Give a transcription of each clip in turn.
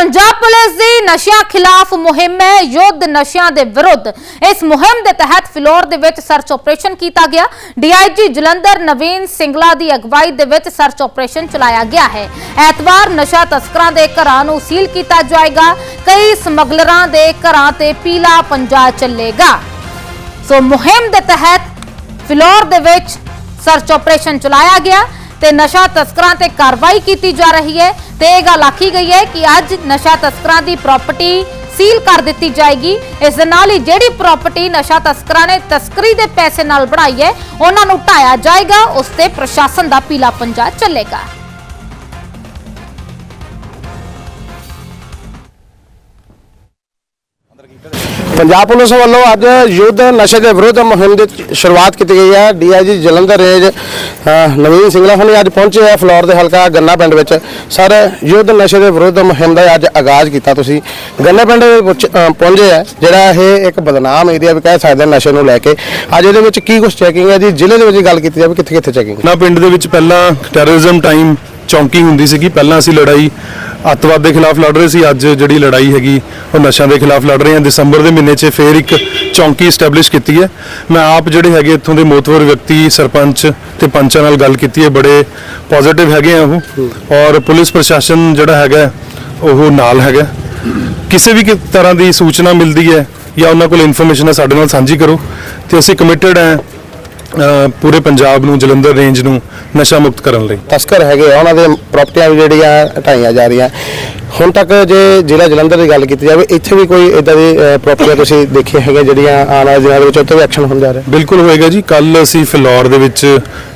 Punjab police ਦੀ ਨਸ਼ਿਆਂ ਖਿਲਾਫ ਮੁਹਿੰਮ ਹੈ, ਯੁੱਧ ਨਸ਼ਿਆਂ ਦੇ ਵਿਰੁੱਧ। ਇਸ ਮੁਹਿੰਮ ਦੇ ਤਹਿਤ ਫਿਲੌਰ ਦੇ ਵਿੱਚ ਸਰਚ ਆਪਰੇਸ਼ਨ ਕੀਤਾ ਗਿਆ। ਡੀਆਈਜੀ ਜਲੰਧਰ ਨਵੀਨ ਸਿੰਗਲਾ ਦੀ ਅਗਵਾਈ ਦੇ ਵਿੱਚ ਸਰਚ ਆਪਰੇਸ਼ਨ ਚਲਾਇਆ ਗਿਆ ਹੈ। ਐਤਵਾਰ ਨਸ਼ਾ ਤਸਕਰਾਂ ਦੇ ਘਰਾਂ ਨੂੰ ਸੀਲ ਕੀਤਾ ਜਾਏਗਾ। ਕਈ ਸਮਗਲਰਾਂ ਦੇ ਘਰਾਂ ਤੇ ਪੀਲਾ ਪੰਜਾ ਚੱਲੇਗਾ। ਸੋ ਮੁਹਿੰਮ ਦੇ ਤਹਿਤ ਫਿਲੌਰ ਦੇ ਵਿੱਚ ਸਰਚ ਆਪਰੇਸ਼ਨ ਚਲਾਇਆ ਗਿਆ। ਤੇ ਨਸ਼ਾ ਤਸਕਰਾਂ ਤੇ ਕਾਰਵਾਈ ਕੀਤੀ ਜਾ ਰਹੀ ਹੈ ਤੇ ਇਹ ਗੱਲ ਆਖੀ ਗਈ ਹੈ ਕਿ ਅੱਜ ਨਸ਼ਾ ਤਸਕਰਾਂ ਦੀ ਪ੍ਰਾਪਰਟੀ ਸੀਲ ਕਰ ਦਿੱਤੀ ਜਾਏਗੀ। ਇਸ ਦੇ ਨਾਲ ਹੀ ਜਿਹੜੀ ਪ੍ਰਾਪਰਟੀ ਨਸ਼ਾ ਤਸਕਰਾਂ ਨੇ ਤਸਕਰੀ ਦੇ ਪੈਸੇ ਨਾਲ ਬਣਾਈ ਹੈ, ਉਹਨਾਂ ਨੂੰ ਢਾਇਆ ਜਾਏਗਾ, ਉਸ ਤੇ ਪ੍ਰਸ਼ਾਸਨ ਦਾ ਪੀਲਾ ਪੰਜਾ ਚੱਲੇਗਾ। ਪੰਜਾਬ ਪੁਲਿਸ ਵੱਲੋਂ ਅੱਜ ਯੁੱਧ ਨਸ਼ੇ ਦੇ ਵਿਰੁੱਧ ਮੁਹਿੰਮ ਦੀ ਸ਼ੁਰੂਆਤ ਕੀਤੀ ਗਈ ਹੈ। ਡੀਆਈਜੀ ਜਲੰਧਰ ਰੇਂਜ ਨਵੀਨ ਸਿੰਗਲਾ ਹੁਣੇ ਅੱਜ ਪਹੁੰਚੇ ਆ ਫਲੋਰ ਦੇ ਹਲਕਾ ਗੰਨਾ ਪਿੰਡ ਵਿੱਚ। ਸਰ, ਯੁੱਧ ਨਸ਼ੇ ਦੇ ਵਿਰੁੱਧ ਮੁਹਿੰਮ ਦਾ ਅੱਜ ਆਗਾਜ਼ ਕੀਤਾ ਤੁਸੀਂ। ਗੰਨਾ ਪਿੰਡ ਪਹੁੰਚੇ ਆ, ਜਿਹੜਾ ਇਹ ਇੱਕ ਬਦਨਾਮ ਏਰੀਆ ਵੀ ਕਹਿ ਸਕਦੇ ਹਾਂ ਨਸ਼ੇ ਨੂੰ ਲੈ ਕੇ। ਅੱਜ ਇਹਦੇ ਵਿੱਚ ਕੀ ਕੁਝ ਚੈਕਿੰਗ ਹੈ ਜੀ? ਜ਼ਿਲ੍ਹੇ ਦੇ ਵਿੱਚ ਗੱਲ ਕੀਤੀ ਜਾਵੇ ਕਿੱਥੇ ਕਿੱਥੇ ਚੈਕਿੰਗ ਨਾ ਪਿੰਡ ਦੇ ਵਿੱਚ ਪਹਿਲਾਂ ਟੈਰਰਿਜ਼ਮ ਟਾਈਮ ਚੌਂਕੀ ਹੁੰਦੀ ਸੀਗੀ। ਪਹਿਲਾਂ ਅਸੀਂ ਲੜਾਈ ਅੱਤਵਾਦ ਦੇ ਖਿਲਾਫ ਲੜ ਰਹੇ ਸੀ। ਅੱਜ ਜਿਹੜੀ ਲੜਾਈ ਹੈਗੀ, ਉਹ ਨਸ਼ਿਆਂ ਦੇ ਖਿਲਾਫ ਲੜ ਰਹੇ ਹਾਂ ਦਸੰਬਰ ਦੇ ਮਹੀਨੇ 'ਚ ਫੇਰ ਇੱਕ ਚੌਂਕੀ ਸਟੈਬਲਿਸ਼ ਕੀਤੀ ਹੈ। ਮੈਂ ਆਪ ਜਿਹੜੇ ਹੈਗੇ ਇੱਥੋਂ ਦੇ ਮੋਤਵਰ ਵਿਅਕਤੀ, ਸਰਪੰਚ ਤੇ ਪੰਚਾਂ ਨਾਲ ਗੱਲ ਕੀਤੀ ਹੈ। ਬੜੇ ਪੋਜ਼ਿਟਿਵ ਹੈਗੇ ਆ ਉਹ। ਔਰ ਪੁਲਿਸ ਪ੍ਰਸ਼ਾਸਨ ਜਿਹੜਾ ਹੈਗਾ, ਉਹ ਨਾਲ ਹੈਗਾ। ਕਿਸੇ ਵੀ ਤਰ੍ਹਾਂ ਦੀ ਸੂਚਨਾ ਮਿਲਦੀ ਹੈ ਜਾਂ ਉਹਨਾਂ ਕੋਲ ਇਨਫੋਰਮੇਸ਼ਨ ਹੈ, ਸਾਡੇ ਨਾਲ ਸਾਂਝੀ ਕਰੋ। ਤੇ ਅਸੀਂ ਕਮਿਟਿਡ ਹੈ ਪੂਰੇ ਪੰਜਾਬ ਨੂੰ ਜਲੰਧਰ ਰੇਂਜ ਨੂੰ ਨਸ਼ਾ ਮੁਕਤ ਕਰਨ ਲਈ। ਤਸਕਰ ਹੈਗੇ ਆ ਉਹਨਾਂ ਦੇ ਪ੍ਰਾਪਰਟੀਆਂ ਵੀ ਜਿਹੜੀਆਂ ਢਾਈਆਂ ਜਾ ਰਹੀਆਂ। ਹੁਣ ਤੱਕ ਜੇ ਜ਼ਿਲ੍ਹਾ ਜਲੰਧਰ ਦੀ ਗੱਲ ਕੀਤੀ ਜਾਵੇ ਇੱਥੇ ਵੀ ਕੋਈ ਇਦਾਂ ਦੀ ਪ੍ਰਾਪਰਟੀਆਂ ਤੁਸੀਂ ਦੇਖੀਆਂ ਹੈਗੀਆਂ ਜਿਹੜੀਆਂ ਆਉਣ ਵਾਲੇ ਦਿਨਾਂ ਦੇ ਵਿੱਚ ਉੱਤੇ ਵੀ ਐਕਸ਼ਨ ਜਾ ਰਿਹਾ? ਬਿਲਕੁਲ ਹੋਏਗਾ ਜੀ। ਕੱਲ ਅਸੀਂ ਫਿਲੌਰ ਦੇ ਵਿੱਚ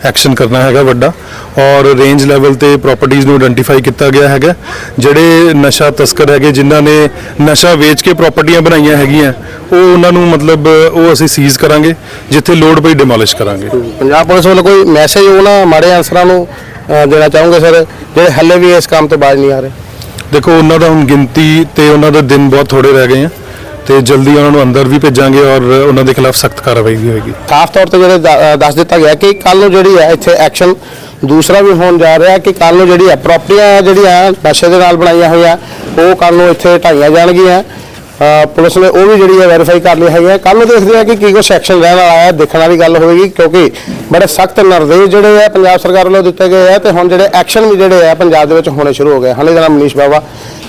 ਐਕਸ਼ਨ ਕਰਨਾ ਹੈਗਾ ਵੱਡਾ। ਔਰ ਰੇਂਜ ਲੈਵਲ ਤੇ ਪ੍ਰਾਪਰਟੀਆਂ ਨੂੰ ਆਇਡੈਂਟੀਫਾਈ ਕੀਤਾ ਗਿਆ ਹੈਗਾ। ਜਿਹੜੇ ਨਸ਼ਾ ਤਸਕਰ ਹੈਗੇ ਜਿਨ੍ਹਾਂ ਨੇ ਨਸ਼ਾ ਵੇਚ ਕੇ ਪ੍ਰਾਪਰਟੀਆਂ ਬਣਾਈਆਂ ਹੈਗੀਆਂ ਉਹ ਉਹਨਾਂ ਨੂੰ ਮਤਲਬ ਉਹ ਅਸੀਂ ਸੀਜ਼ ਕਰਾਂਗੇ ਜਿੱਥੇ ਲੋਡ ਪਈ ਡਿਮੋਲਿਸ਼ ਕਰਾਂਗੇ। ਪੰਜਾਬ ਪੁਲਿਸ ਵੱਲੋਂ ਕੋਈ ਮੈਸੇਜ ਉਹਨਾਂ ਮਾੜੇ ਅਨਸਰਾਂ ਨੂੰ ਦੇਣਾ ਚਾਹੋਗੇ ਸਰ? ਜਿਹੜੇ ਹੱਲੇ ਵੀ ਇਸ ਕੰਮ ਤੋਂ ਬਾਜ਼ ਨਹੀਂ ਆ ਰਹੇ। ਦੇਖੋ ਉਹਨਾਂ ਦਾ ਹੁਣ ਗਿਣਤੀ ਤੇ ਉਹਨਾਂ ਦੇ ਦਿਨ ਬਹੁਤ ਥੋੜੇ ਰਹਿ ਗਏ ਆ ਤੇ ਜਲਦੀ ਉਹਨਾਂ ਨੂੰ ਅੰਦਰ ਵੀ ਭੇਜਾਂਗੇ ਔਰ ਉਹਨਾਂ ਦੇ ਖਿਲਾਫ ਸਖਤ ਕਾਰਵਾਈ ਵੀ ਹੋਏਗੀ। ਸਾਫ਼ ਤੌਰ ਤੇ ਜਿਹੜੇ ਦੱਸ ਦਿੱਤਾ ਗਿਆ ਕਿ ਕੱਲ ਨੂੰ ਜਿਹੜੀ ਹੈ ਇੱਥੇ ਐਕਸ਼ਨ ਦੂਸਰਾ ਵੀ ਹੋਣ ਜਾ ਰਿਹਾ ਕਿ ਕੱਲ ਨੂੰ ਜਿਹੜੀ ਹੈ ਪ੍ਰਾਪਰਟੀਆਂ ਜਿਹੜੀਆਂ ਨਸ਼ੇ ਦੇ ਨਾਲ ਬਣਾਈਆਂ ਹੋਈਆਂ, ਉਹ ਕੱਲ ਨੂੰ ਇੱਥੇ ਢਾਈਆਂ ਜਾਣਗੀਆਂ। ਪੁਲਿਸ ਨੇ ਉਹ ਵੀ ਜਿਹੜੀ ਹੈ ਵੈਰੀਫਾਈ ਕਰ ਲਈ ਹੈਗੀ ਹੈ ਕੱਲ ਨੂੰ ਦੇਖਦੇ ਆ ਕਿ ਕੀ ਕੁਛ ਐਕਸ਼ਨ ਰਹਿਣ ਵਾਲਾ ਹੈ ਦੇਖਣ ਵਾਲੀ ਗੱਲ ਹੋਵੇਗੀ, ਕਿਉਂਕਿ ਬੜੇ ਸਖਤ ਨਿਰਦੇਸ਼ ਜਿਹੜੇ ਆ ਪੰਜਾਬ ਸਰਕਾਰ ਵੱਲੋਂ ਦਿੱਤੇ ਗਏ ਆ ਤੇ ਹੁਣ ਜਿਹੜੇ ਐਕਸ਼ਨ ਵੀ ਜਿਹੜੇ ਆ ਪੰਜਾਬ ਦੇ ਵਿੱਚ ਹੋਣੇ ਸ਼ੁਰੂ ਹੋ ਗਏ। ਹਾਲੇ ਦਾ ਨਾਮ Manish Bawa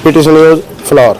PTC news floor